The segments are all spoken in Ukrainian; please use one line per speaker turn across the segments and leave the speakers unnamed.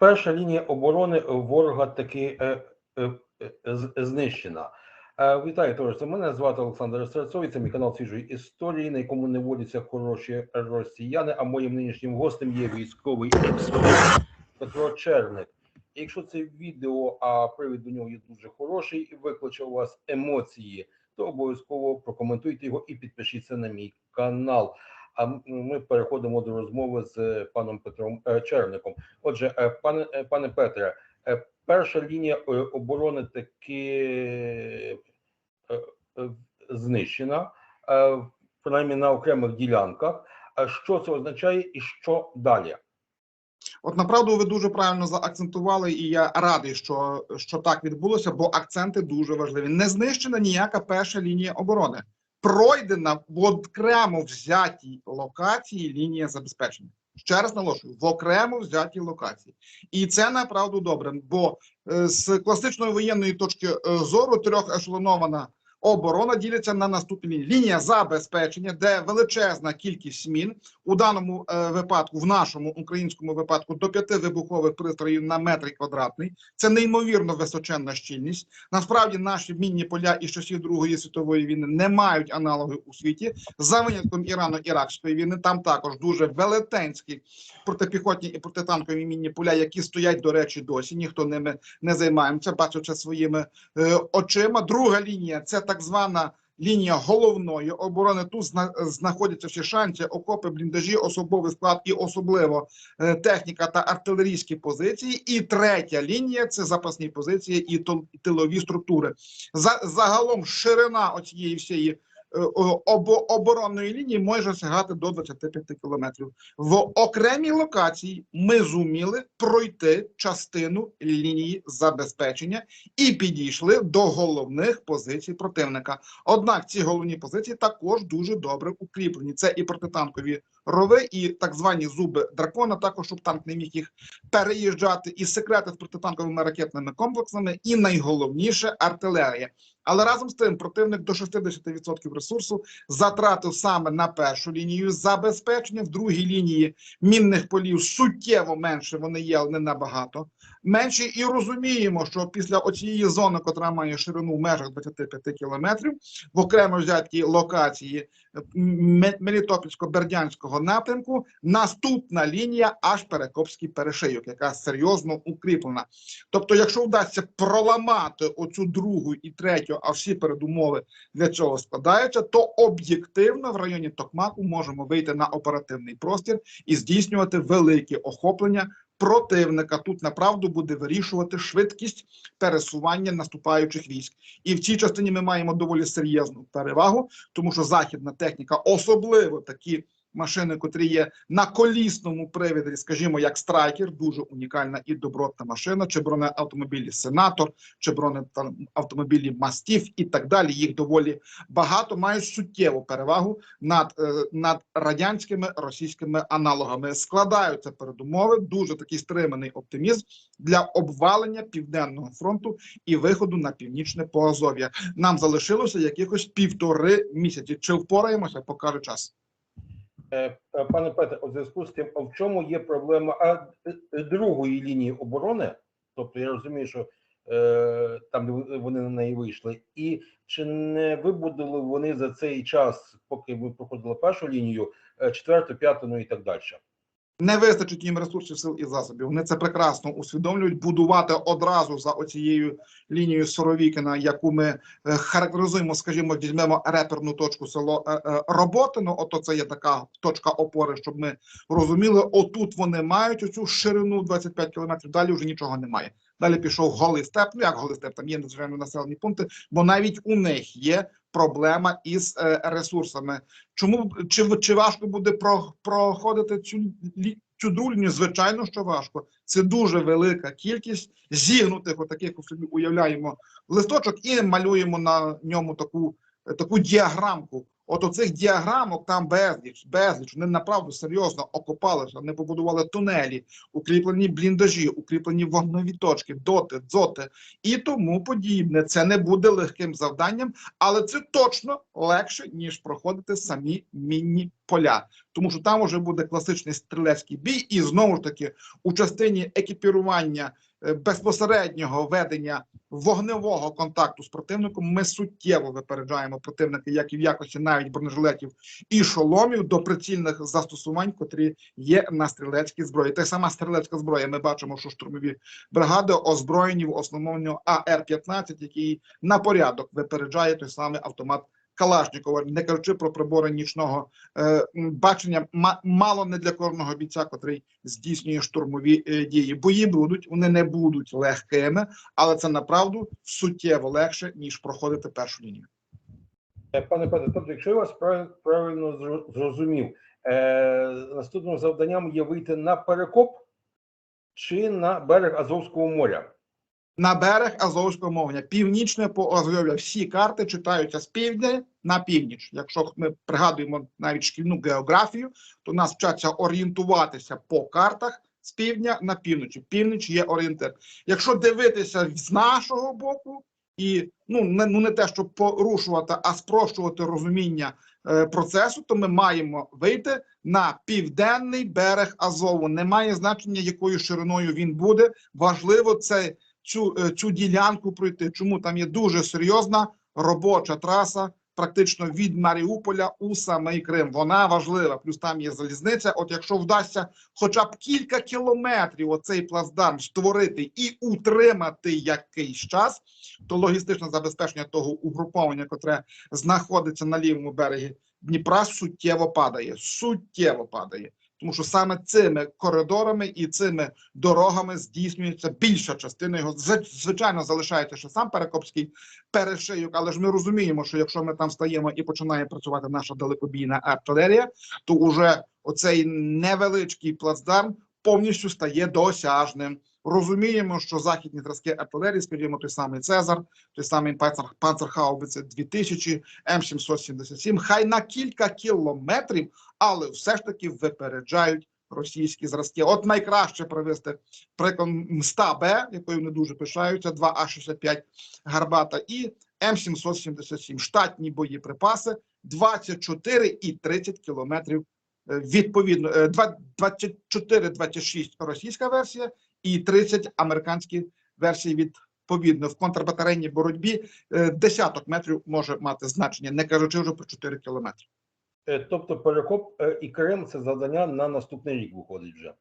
перша лінія оборони ворога таки е, е, е, знищена. Е, Вітаю, товариство. Мене звати Олександр Серцовий. Це мій канал свіжої історії, на якому не водяться хороші росіяни. А моїм нинішнім гостем є військовий експерт Петро Черник. Якщо це відео, а привід до нього є дуже хороший і викличе у вас емоції, то обов'язково прокоментуйте його і підпишіться на мій канал. А ми переходимо до розмови з е, паном Петром е, Черником. Отже, е, пане пане Петре, перша лінія оборони таки знищена, принаймні на окремих ділянках. А Що це означає і що далі?
От направду ви дуже правильно заакцентували, і я радий, що, що так відбулося, бо акценти дуже важливі. Не знищена ніяка перша лінія оборони. Пройдена в окремо взятій локації лінія забезпечення. Ще раз наголошую, в окремо взятій локації. І це направду добре, бо е, з класичної воєнної точки зору зору трьохешелонована оборона ділиться на наступні лінії. лінія забезпечення, де величезна кількість змін у даному е, випадку, в нашому українському випадку, до п'яти вибухових пристроїв на метр квадратний. Це неймовірно височенна щільність. Насправді наші мінні поля із часів Другої світової війни не мають аналоги у світі. За винятком Ірано-Іракської війни там також дуже велетенські протипіхотні і протитанкові мінні поля, які стоять, до речі, досі. Ніхто ними не займається, бачу це своїми е, очима. Друга лінія це так звана. Лінія головної оборони тут знаходяться всі шанці, окопи, бліндажі, особовий склад і особливо е, техніка та артилерійські позиції. І третя лінія це запасні позиції і тилові структури. За загалом ширина оцієї всієї оборонної лінії може сягати до 25 кілометрів. В окремій локації ми зуміли пройти частину лінії забезпечення і підійшли до головних позицій противника. Однак ці головні позиції також дуже добре укріплені. Це і протитанкові рови, і так звані зуби дракона, також щоб танк не міг їх переїжджати, і секрети з протитанковими ракетними комплексами, і найголовніше артилерія. Але разом з тим противник до 60% ресурсу затратив саме на першу лінію забезпечення, в другій лінії мінних полів суттєво менше вони є, але не набагато менші. І розуміємо, що після оцієї зони, котра має ширину в межах 25 кілометрів, в окремо взятій локації М- Мелітопольсько-Бердянського напрямку, наступна лінія аж Перекопський перешийок, яка серйозно укріплена. Тобто, якщо вдасться проламати оцю другу і третю, а всі передумови для цього складаються, то об'єктивно в районі Токмаку можемо вийти на оперативний простір і здійснювати великі охоплення противника. Тут направду буде вирішувати швидкість пересування наступаючих військ. І в цій частині ми маємо доволі серйозну перевагу, тому що західна техніка, особливо такі машини, котрі є на колісному привіді, скажімо, як страйкер, дуже унікальна і добротна машина, чи бронеавтомобілі Сенатор, чи бронеавтомобілі Мастіф і так далі. Їх доволі багато мають суттєву перевагу над, е, над радянськими російськими аналогами. Складаються передумови, дуже такий стриманий оптимізм для обвалення південного фронту і виходу на північне Поазов'я. Нам залишилося якихось півтори місяці. Чи впораємося, покаже час.
Е, е, Пане Петре, у зв'язку з тим, а в чому є проблема а, е, другої лінії оборони? Тобто я розумію, що е, там вони на неї вийшли, і чи не вибудили вони за цей час, поки ви проходили першу лінію, четверту, п'яту, ну і так далі?
Не вистачить їм ресурсів, сил і засобів. Вони це прекрасно усвідомлюють. Будувати одразу за оцією лінією Соровікіна, яку ми е, характеризуємо, скажімо, візьмемо реперну точку село е, е, Роботино. Ото це є така точка опори, щоб ми розуміли. Отут вони мають оцю ширину 25 кілометрів. Далі вже нічого немає. Далі пішов голий степ. Ну як голий степ, там є звичайно населені пункти, бо навіть у них є проблема із е, ресурсами. Чому чи, чи важко буде про, проходити цю цю другу? Звичайно, що важко. Це дуже велика кількість зігнутих, отаких у собі уявляємо листочок і малюємо на ньому таку, таку діаграмку. От оцих діаграмок там безліч, безліч. Вони направду серйозно окопалися, вони побудували тунелі, укріплені бліндажі, укріплені вогневі точки, доти, дзоти і тому подібне. Це не буде легким завданням, але це точно легше ніж проходити самі мінні поля, тому що там вже буде класичний стрілецький бій, і знову ж таки у частині екіпірування безпосереднього ведення вогневого контакту з противником ми суттєво випереджаємо противника, як і в якості навіть бронежилетів і шоломів до прицільних застосувань, котрі є на стрілецькій зброї. Та й сама стрілецька зброя. Ми бачимо, що штурмові бригади озброєні в основному АР-15, який на порядок випереджає той самий автомат. Калашнікова, не кажучи про прибори нічного е, бачення, мало не для кожного бійця, котрий здійснює штурмові е, дії. Бої будуть, вони не будуть легкими, але це направду суттєво легше ніж проходити першу лінію.
Е, Пане Петре, тобто, якщо я вас правильно зрозумів, е, наступним завданням є вийти на перекоп чи на берег Азовського моря.
На берег Азовського мовлення, північне по Азов'я. Всі карти читаються з півдня на північ. Якщо ми пригадуємо навіть шкільну географію, то нас вчаться орієнтуватися по картах з півдня на північ. Північ є орієнтир. Якщо дивитися з нашого боку, і ну не ну не те, щоб порушувати, а спрощувати розуміння е, процесу, то ми маємо вийти на південний берег Азову. Немає значення, якою шириною він буде. Важливо це цю, е, цю ділянку пройти. Чому там є дуже серйозна робоча траса, практично від Маріуполя у самий Крим. Вона важлива. Плюс там є залізниця. От якщо вдасться хоча б кілька кілометрів оцей плацдарм створити і утримати якийсь час, то логістичне забезпечення того угруповання, котре знаходиться на лівому берегі Дніпра, суттєво падає. Суттєво падає. Тому що саме цими коридорами і цими дорогами здійснюється більша частина його. Зв- Звичайно, залишається ще сам Перекопський перешийок, але ж ми розуміємо, що якщо ми там стаємо і починає працювати наша далекобійна артилерія, то уже оцей невеличкий плацдарм повністю стає досяжним. Розуміємо, що західні зразки артилерії, скажімо, той самий Цезар, той самий Панцер, Панцерхаубице 2000, М777, хай на кілька кілометрів, але все ж таки випереджають російські зразки. От найкраще привести приклад МСТА-Б, якою не дуже пишаються, 2А65 Гарбата і М777. Штатні боєприпаси 24 і 30 кілометрів е, відповідно. е, 24-26 російська версія і 30 американські версії відповідно. В контрбатарейній боротьбі е, десяток метрів може мати значення, не кажучи вже про 4 кілометри.
Е, Тобто перекоп е, і Крим це завдання на наступний рік виходить вже.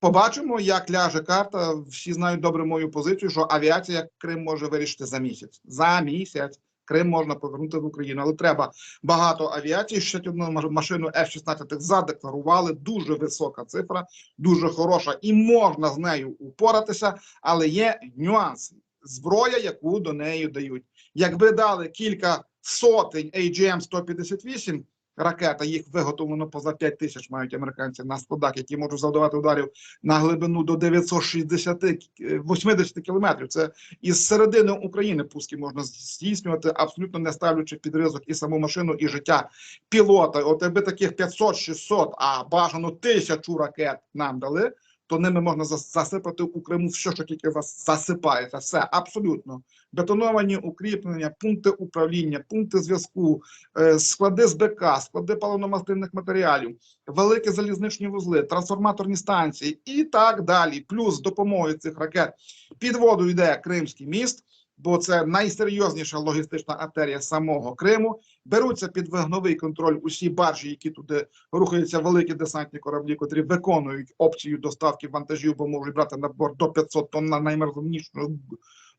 Побачимо, як ляже карта. Всі знають добре мою позицію, що авіація Крим може вирішити за місяць. За місяць Крим можна повернути в Україну, але треба багато авіації. Ще одну машину F-16 задекларували. Дуже висока цифра, дуже хороша, і можна з нею упоратися, але є нюанси. Зброя, яку до неї дають. Якби дали кілька сотень AGM-158, ракета, їх виготовлено поза 5 тисяч мають американці на складах, які можуть завдавати ударів на глибину до 960 е, 80 кілометрів. Це із середини України пуски можна здійснювати, абсолютно не ставлячи під ризик і саму машину, і життя пілота. От якби таких 500-600, а бажано тисячу ракет нам дали. То ними можна засипати у Криму все, що тільки зас- засипається. Все абсолютно бетоновані укріплення, пункти управління, пункти зв'язку, е, склади з БК, склади паливно-мастильних матеріалів, великі залізничні вузли, трансформаторні станції і так далі. Плюс допомогою цих ракет під воду йде Кримський міст, бо це найсерйозніша логістична артерія самого Криму. Беруться під вогновий контроль усі баржі, які туди рухаються, великі десантні кораблі, котрі виконують опцію доставки вантажів, бо можуть брати на борт до 500 тонн на наймерзовнішого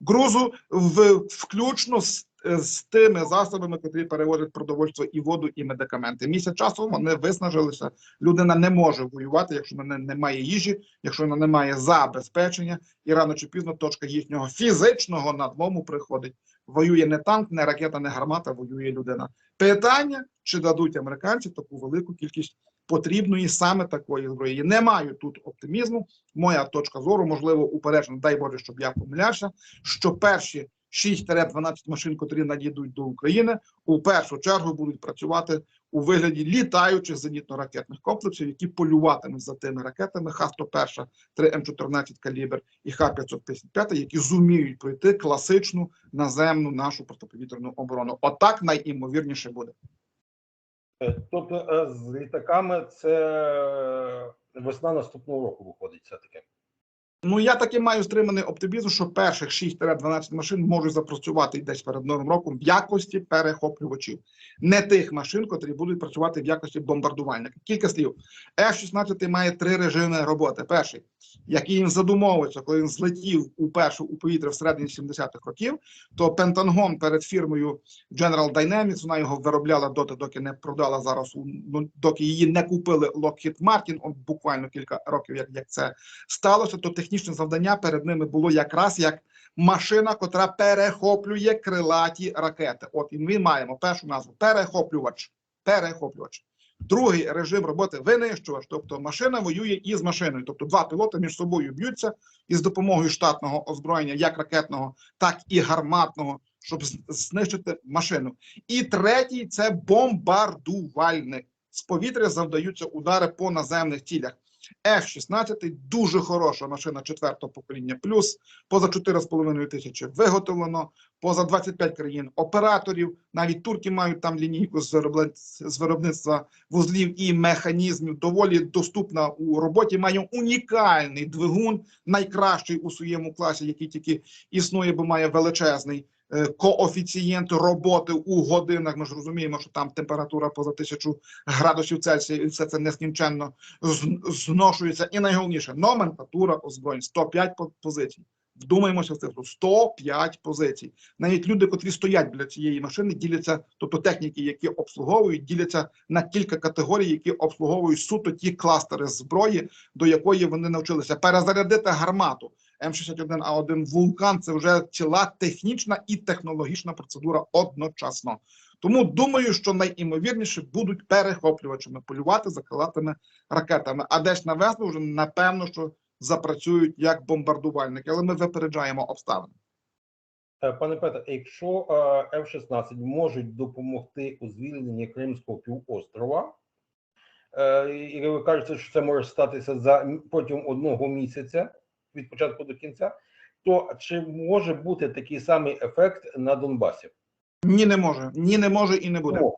грузу, в, включно з, з тими засобами, котрі перевозять продовольство і воду, і медикаменти. Місяць часу вони виснажилися. Людина не може воювати, якщо вона немає їжі, якщо вона не має забезпечення, і рано чи пізно точка їхнього фізичного надлому приходить. Воює не танк, не ракета, не гармата, воює людина. Питання: чи дадуть американці таку велику кількість потрібної саме такої зброї? Не маю тут оптимізму. Моя точка зору, можливо, упереджена, дай Боже, щоб я помилявся, що перші 6-12 машин, котрі надійдуть до України, у першу чергу будуть працювати у вигляді літаючих зенітно-ракетних комплексів, які полюватимуть за тими ракетами Х-101, 3М14 калібр і Х-555, які зуміють пройти класичну наземну нашу протиповітряну оборону. Отак найімовірніше буде.
Е, Тобто е, з літаками це весна наступного року виходить все-таки.
Ну я таки маю стриманий оптимізм, що перших 6-12 машин можуть запрацювати десь перед новим роком в якості перехоплювачів, не тих машин, котрі будуть працювати в якості бомбардувальників. Кілька слів. F-16 має три режими роботи. Перший, який він задумовується, коли він злетів уперше у повітря всередині 70-х років, то Пентагон перед фірмою General Dynamics, вона його виробляла доти, доки не продала зараз, ну, доки її не купили Lockheed Martin, он буквально кілька років, як, як це сталося, то технічне завдання перед ними було якраз як машина, котра перехоплює крилаті ракети. От і ми маємо першу назву перехоплювач. Перехоплювач. Другий режим роботи винищувач, тобто машина воює із машиною. Тобто два пілоти між собою б'ються із допомогою штатного озброєння, як ракетного, так і гарматного, щоб знищити машину. І третій це бомбардувальник. З повітря завдаються удари по наземних цілях. F-16 дуже хороша машина четвертого покоління, плюс поза 4,5 тисячі виготовлено, поза 25 країн операторів. Навіть турки мають там лінійку з виробництва вузлів і механізмів. Доволі доступна у роботі. Має унікальний двигун, найкращий у своєму класі, який тільки існує, бо має величезний е, коефіцієнт роботи у годинах. Ми ж розуміємо, що там температура поза тисячу градусів Цельсія, і все це нескінченно зношується. І найголовніше номенклатура озброєнь 105 по- позицій. Вдумаємося в цифру 105 позицій. Навіть люди, котрі стоять біля цієї машини, діляться, тобто техніки, які обслуговують, діляться на кілька категорій, які обслуговують суто ті кластери зброї, до якої вони навчилися перезарядити гармату. М61А1 Вулкан це вже ціла технічна і технологічна процедура одночасно. Тому думаю, що найімовірніше будуть перехоплювачами полювати за крилатими ракетами. А десь на весну вже напевно, що запрацюють як бомбардувальники, але ми випереджаємо обставини.
Е, Пане Петре, якщо е, F-16 можуть допомогти у звільненні Кримського півострова, е, і ви кажете, що це може статися за протягом одного місяця від початку до кінця, то чи може бути такий самий ефект на Донбасі?
Ні, не може, ні, не може і не буде.
Чому?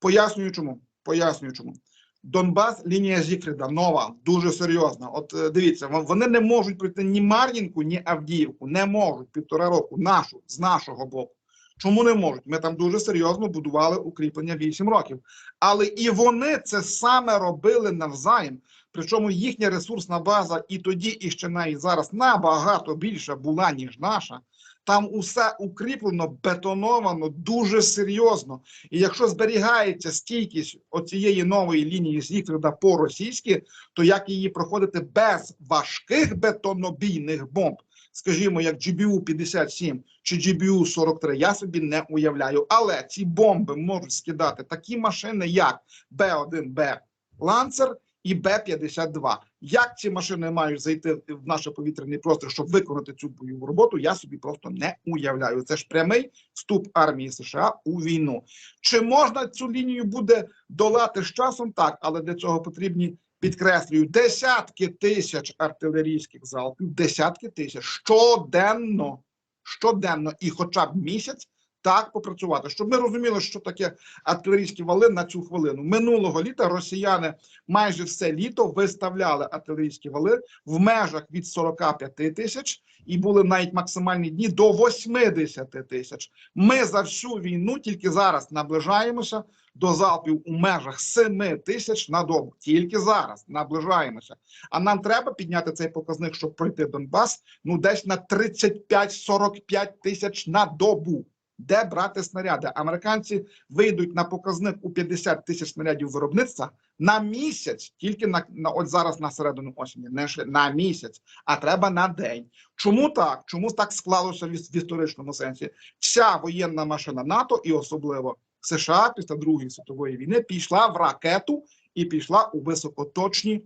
Пояснюю чому. Пояснюю чому. Донбас, лінія Зігфріда, нова, дуже серйозна. От е, дивіться, вони не можуть пройти ні Мар'їнку, ні Авдіївку. Не можуть півтора року нашу з нашого боку. Чому не можуть? Ми там дуже серйозно будували укріплення 8 років. Але і вони це саме робили навзаєм. Причому їхня ресурсна база і тоді, і ще навіть зараз набагато більша була, ніж наша. Там усе укріплено, бетоновано дуже серйозно. І якщо зберігається стійкість оцієї нової лінії Зігфріда по російськи, то як її проходити без важких бетонобійних бомб, скажімо, як GBU 57 чи GBU 43, я собі не уявляю. Але ці бомби можуть скидати такі машини, як Б1Б Ланцер і Б-52. Як ці машини мають зайти в наш повітряний простір, щоб виконати цю бойову роботу, я собі просто не уявляю. Це ж прямий вступ армії США у війну. Чи можна цю лінію буде долати з часом? Так, але для цього потрібні. Підкреслюю, десятки тисяч артилерійських залпів, десятки тисяч щоденно, щоденно і хоча б місяць так попрацювати, щоб ми розуміли, що таке артилерійські вали на цю хвилину. Минулого літа росіяни майже все літо виставляли артилерійські вали в межах від 45 тисяч, і були навіть максимальні дні до 80 тисяч. Ми за всю війну тільки зараз наближаємося до залпів у межах 7 тисяч на добу. Тільки зараз наближаємося. А нам треба підняти цей показник, щоб пройти Донбас. Ну, десь на 35-45 тисяч на добу. Де брати снаряди? Американці вийдуть на показник у 50 тисяч снарядів виробництва на місяць, тільки на, на от зараз на середину осені, не на місяць, а треба на день. Чому так? Чому так склалося в, в історичному сенсі? Вся воєнна машина НАТО і особливо США після Другої світової війни пішла в ракету і пішла у високоточні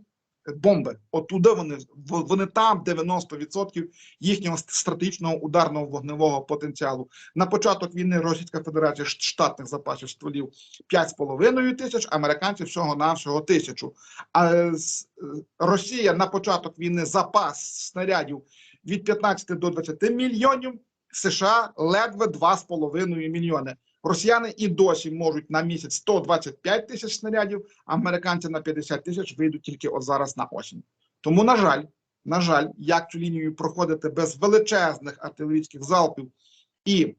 бомби. Отуди вони вони там 90% їхнього стратегічного ударного вогневого потенціалу. На початок війни Російська Федерація штатних запасів стволів 5,5 тисяч, американці всього навсього тисячу. А Росія на початок війни запас снарядів від 15 до 20 мільйонів. США ледве 2,5 мільйони. Росіяни і досі можуть на місяць 125 тисяч снарядів, американці на 50 тисяч вийдуть тільки от зараз на осінь. Тому, на жаль, на жаль, як цю лінію проходити без величезних артилерійських залпів і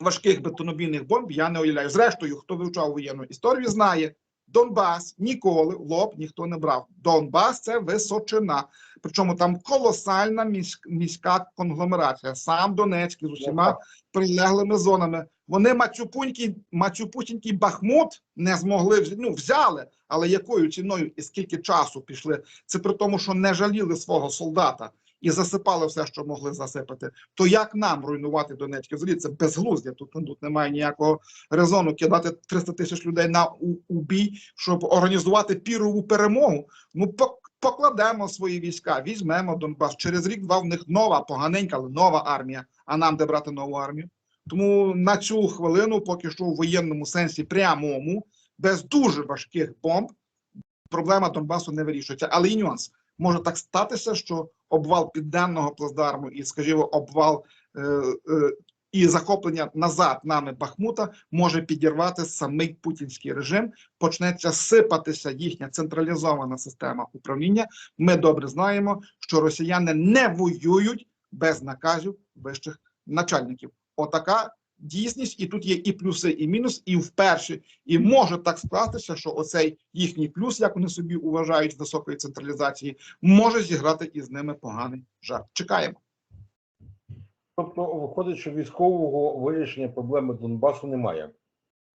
важких бетонобійних бомб, я не уявляю. Зрештою, хто вивчав воєнну історію, знає, Донбас ніколи в лоб ніхто не брав. Донбас це височина. Причому там колосальна міськ- міська конгломерація. Сам Донецький з усіма прилеглими зонами. Вони Мацюпутінький Бахмут не змогли ну, взяли, але якою ціною і скільки часу пішли? Це при тому, що не жаліли свого солдата і засипали все, що могли засипати. То як нам руйнувати Донецьке? Взагалі це безглуздя. Тут, тут немає ніякого резону кидати 300 тисяч людей на у, у щоб організувати пірову перемогу. Ну покладемо свої війська, візьмемо Донбас. Через рік-два в них нова, поганенька, але нова армія. А нам де брати нову армію? Тому на цю хвилину, поки що в воєнному сенсі прямому, без дуже важких бомб, проблема Донбасу не вирішується. Але і нюанс може так статися, що обвал південного плацдарму і, скажімо, обвал е, е, і захоплення назад нами Бахмута може підірвати самий путінський режим. Почнеться сипатися їхня централізована система управління. Ми добре знаємо, що росіяни не воюють без наказів вищих начальників. Отака дійсність, і тут є і плюси, і мінус, і вперше, і може так скластися, що оцей їхній плюс, як вони собі вважають високої централізації, може зіграти із ними поганий жарт. Чекаємо.
Тобто виходить, що військового вирішення проблеми Донбасу немає.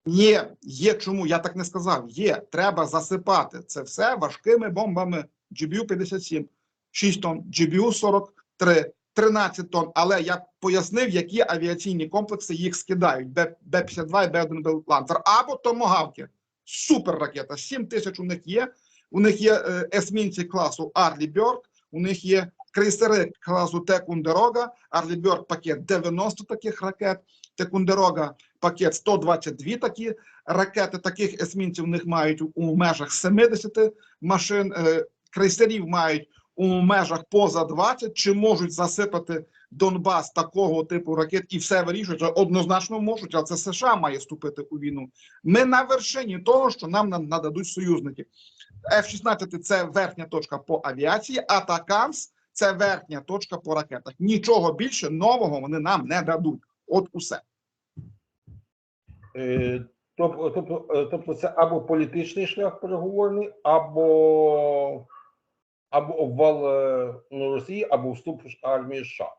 Є, є чому, я так не сказав. Є, треба засипати це все важкими бомбами GBU-57, 6 тонн, GBU-43, 13 тонн. Але я пояснив, які авіаційні комплекси їх скидають: Б- Б-52 і Б-1 Лантер або томогавки. Супер ракета. 7 тисяч у них є. У них є е, есмінці класу Арлі Бьорк, у них є крейсери класу Текундерога, Арлі Бьорк пакет 90 таких ракет, Текундерога пакет 122 такі ракети. Таких есмінців у них мають у межах 70 машин, е, крейсерів мають у межах поза 20. Чи можуть засипати Донбас такого типу ракет і все вирішують? Однозначно можуть, але це США має вступити у війну. Ми на вершині того, що нам нададуть союзники. F-16 – це верхня точка по авіації, а Такамс – це верхня точка по ракетах. Нічого більше нового вони нам не дадуть. От усе.
Е, Тобто, тобто, тобто це або політичний шлях переговорний, або, або обвал е, ну, Росії, або вступ армії США.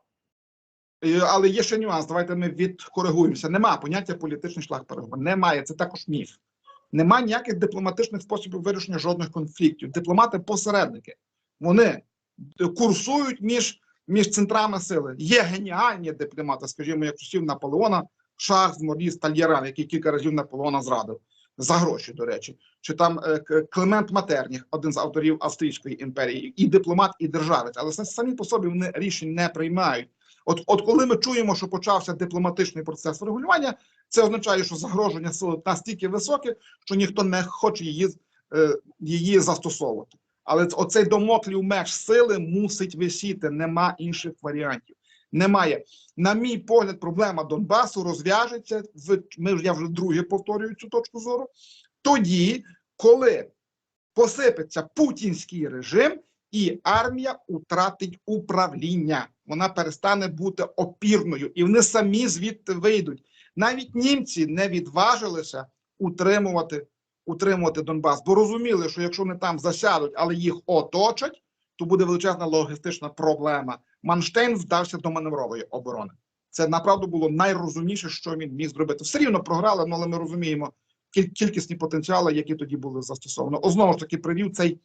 Е, Але є ще нюанс. Давайте ми відкоригуємося. Нема поняття політичний шлях переговорів. Немає. Це також міф. Нема ніяких дипломатичних способів вирішення жодних конфліктів. Дипломати посередники. Вони курсують між, між центрами сили. Є геніальні дипломати, скажімо, як часів Наполеона, Шарльз Моріс Тальєран, який кілька разів Наполеона зрадив. За гроші, до речі, чи там е, К- Клемент Матерніх, один з авторів Австрійської імперії, і дипломат, і державець, але са- самі по собі вони рішень не приймають. От, от коли ми чуємо, що почався дипломатичний процес врегулювання, це означає, що загроження сили настільки високе, що ніхто не хоче її, е, її застосовувати. Але оцей домоклів меч сили мусить висіти. Нема інших варіантів. Немає. На мій погляд, проблема Донбасу розв'яжеться. В ми я вже друге повторюю цю точку зору. Тоді, коли посипеться путінський режим, і армія втратить управління. Вона перестане бути опірною, і вони самі звідти вийдуть. Навіть німці не відважилися утримувати, утримувати Донбас, бо розуміли, що якщо вони там засядуть, але їх оточать, то буде величезна логістична проблема. Манштейн вдався до маневрової оборони. Це направду було найрозумніше, що він міг зробити. Все рівно програли, ну, але ми розуміємо кількісні потенціали, які тоді були застосовані. Знову ж таки, привів цей,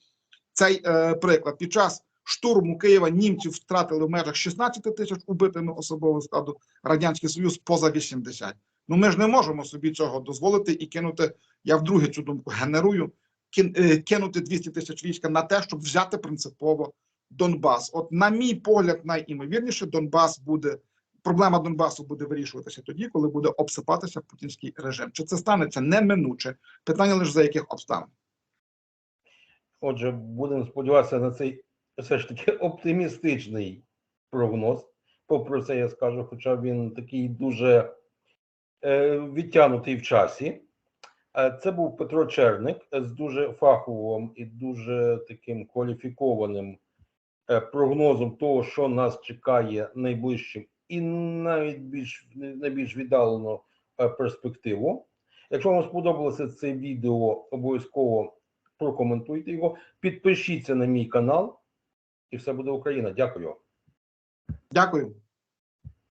цей е, приклад. Під час штурму Києва німці втратили в межах 16 тисяч убитими особового складу, Радянський Союз поза 80. Ну ми ж не можемо собі цього дозволити і кинути. Я вдруге цю думку генерую. е, кинути 200 тисяч війська на те, щоб взяти принципово Донбас. От, на мій погляд, найімовірніше, Донбас буде проблема Донбасу буде вирішуватися тоді, коли буде обсипатися путінський режим. Чи це станеться неминуче? Питання лише за яких обставин.
Отже, будемо сподіватися на цей все ж таки оптимістичний прогноз. Попри це, я скажу, хоча він такий дуже е, відтягнутий в часі. Е, Це був Петро Черник з дуже фаховим і дуже таким кваліфікованим прогнозом того, що нас чекає найближчим і навіть більш найбільш віддалену е, перспективу. Якщо вам сподобалося це відео, обов'язково прокоментуйте його, підпишіться на мій канал, і все буде Україна. Дякую.
Дякую.